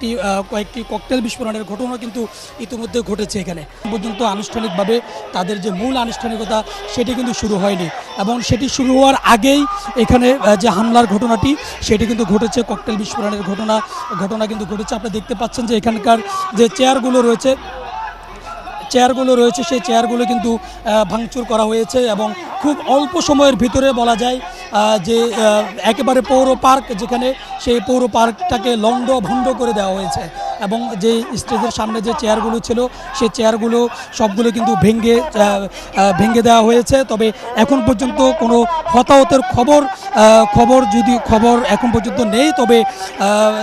কয়েকটি কয়েকটি ককটেল বিস্ফোরণের ঘটনা কিন্তু ইতিমধ্যে ঘটেছে এখানে। পর্যন্ত আনুষ্ঠানিকভাবে তাদের যে মূল আনুষ্ঠানিকতা, সেটি কিন্তু শুরু হয়নি। এবং সেটি শুরু হওয়ার আগেই এখানে যে হামলার ঘটনাটি, সেটি কিন্তু ঘটেছে। ককটেল বিস্ফোরণের ঘটনা ঘটনা কিন্তু ঘটেছে। আপনি দেখতে পাচ্ছেন যে এখানকার যে চেয়ারগুলো রয়েছে চেয়ারগুলো রয়েছে, সেই চেয়ারগুলো কিন্তু ভাঙচুর করা হয়েছে এবং খুব অল্প সময়ের ভিতরে বলা যায় যে একেবারে পৌর পার্ক যেখানে সেই পৌর পার্কটাকে লন্ড ভণ্ড করে দেওয়া হয়েছে। এবং যে স্টেজের সামনে যে চেয়ারগুলো ছিল সে চেয়ারগুলো সবগুলো কিন্তু ভেঙে আহ, আহ, ভেঙে দেওয়া হয়েছে। তবে এখন পর্যন্ত কোনো হতাহতের খবর খবর যদি খবর এখন পর্যন্ত নেই তবে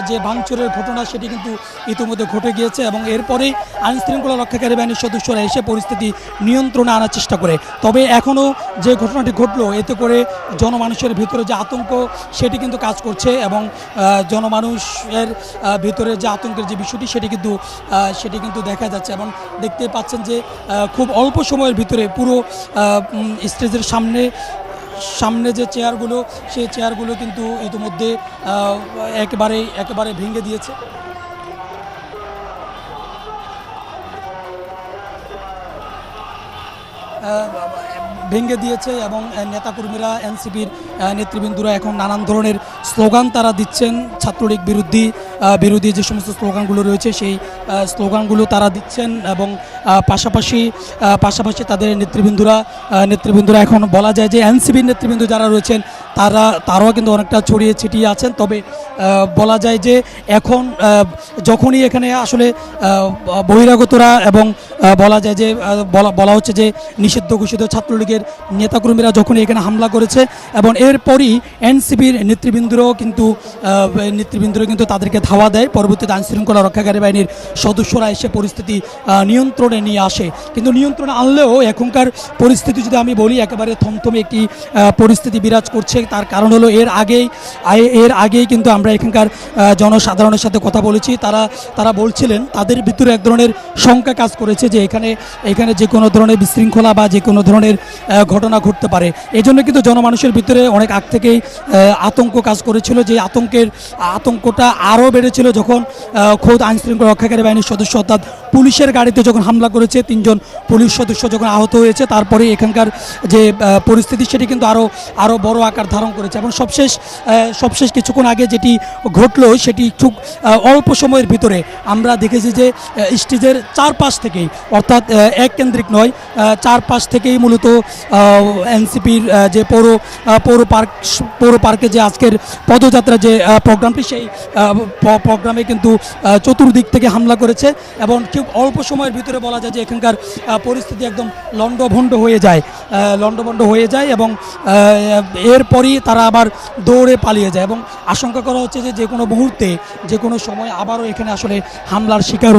যে ভাঙচুরের ঘটনা সেটি কিন্তু ইতিমধ্যে ঘটে গিয়েছে এবং এরপরেই আইনশৃঙ্খলা রক্ষাকারী বাহিনীর সদস্যরা এসে পরিস্থিতি নিয়ন্ত্রণে আনার চেষ্টা করে। তবে এখনও যে ঘটনাটি ঘটলো এতে করে জনমানুষের ভিতরে যে আতঙ্ক সেটি কিন্তু কাজ করছে এবং জনমানুষের ভিতরে যে আতঙ্কের যে বিষয়টি সেটি কিন্তু সেটি কিন্তু দেখা যাচ্ছে এবং দেখতে পাচ্ছেন যে খুব অল্প সময়ের ভিতরে পুরো স্টেজের সামনে সামনে যে চেয়ারগুলো, সেই চেয়ারগুলো কিন্তু ইতিমধ্যে একেবারে একেবারে ভেঙে দিয়েছে। ভেঙে দিয়েছে এবং নেতাকর্মীরা, এনসিপির নেতৃবৃন্দরা এখন নানান ধরনের স্লোগান তারা দিচ্ছেন। ছাত্রলীগ বিরোধী বিরোধী যে সমস্ত স্লোগানগুলো রয়েছে, সেই স্লোগানগুলো তারা দিচ্ছেন এবং পাশাপাশি পাশাপাশি তাদের নেতৃবৃন্দরা নেতৃবৃন্দরা এখন বলা যায় যে এনসিবির নেতৃবৃন্দ যারা রয়েছেন, তারা, তারাও কিন্তু অনেকটা ছড়িয়ে ছিটিয়ে আছেন। তবে বলা যায় যে এখন যখনই এখানে আসলে বহিরাগতরা এবং বলা যায় যে বলা বলা হচ্ছে যে নিষিদ্ধ ঘোষিত ছাত্রলীগের নেতাকর্মীরা যখনই এখানে হামলা করেছে এবং এরপরই এনসিপির নেতৃবৃন্দরাও কিন্তু আহ, নেতৃবৃন্দরা কিন্তু তাদেরকে ধাওয়া দেয়। পরবর্তীতে আইন শৃঙ্খলা রক্ষাকারী বাহিনীর সদস্যরা এসে পরিস্থিতি নিয়ন্ত্রণে নিয়ে আসে। কিন্তু নিয়ন্ত্রণে আনলেও এখনকার পরিস্থিতি যদি আমি বলি একেবারে থমথমে একটি পরিস্থিতি বিরাজ করছে। তার কারণ হলো এর আগেই এর আগেই কিন্তু আমরা এখানকার জনসাধারণের সাথে কথা বলেছি। তারা তারা বলছিলেন তাদের ভিতরে এক ধরনের শঙ্কা কাজ করেছে যে এখানে এখানে যে কোনো ধরনের বিশৃঙ্খলা বা যে কোনো ধরনের ঘটনা ঘটতে পারে। এই জন্য কিন্তু জনমানুষের ভিতরে অনেক আগ থেকেই আতঙ্ক কাজ করেছিল যে আতঙ্কের, আতঙ্কটা আরও বেড়েছিল যখন খোদ আইনশৃঙ্খলা রক্ষাকারী বাহিনীর সদস্য অর্থাৎ পুলিশের গাড়িতে যখন হামলা করেছে, তিনজন পুলিশ সদস্য যখন আহত হয়েছে, তারপরে এখানকার যে পরিস্থিতি সেটি কিন্তু আরও আরও বড় আকার ধারণ করেছে। এবং সবশেষ সবশেষ কিছুক্ষণ আগে যেটি ঘটলো, সেটি খুব অল্প সময়ের ভিতরে আমরা দেখেছি যে স্টেজের চারপাশ থেকেই, অর্থাৎ এক কেন্দ্রিক নয় চারপাশ থেকেই মূলত এনসিপির যে পৌর পৌর পার্ক, পৌর পার্কে যে আজকের পদযাত্রা যে প্রোগ্রামটি, সেই প্রোগ্রামে কিন্তু চতুর্দিক থেকে হামলা করেছে। এবং খুব অল্প সময়ের ভিতরে বলা যায় যে এখানকার পরিস্থিতি একদম লণ্ডভণ্ড হয়ে যায় লণ্ডভণ্ড হয়ে যায় এবং এরপরই তারা আবার দৌড়ে পালিয়ে যায় এবং আশঙ্কা করা হচ্ছে যে যে কোনো মুহূর্তে যে কোনো সময় আবারও এখানে আসলে হামলার শিকার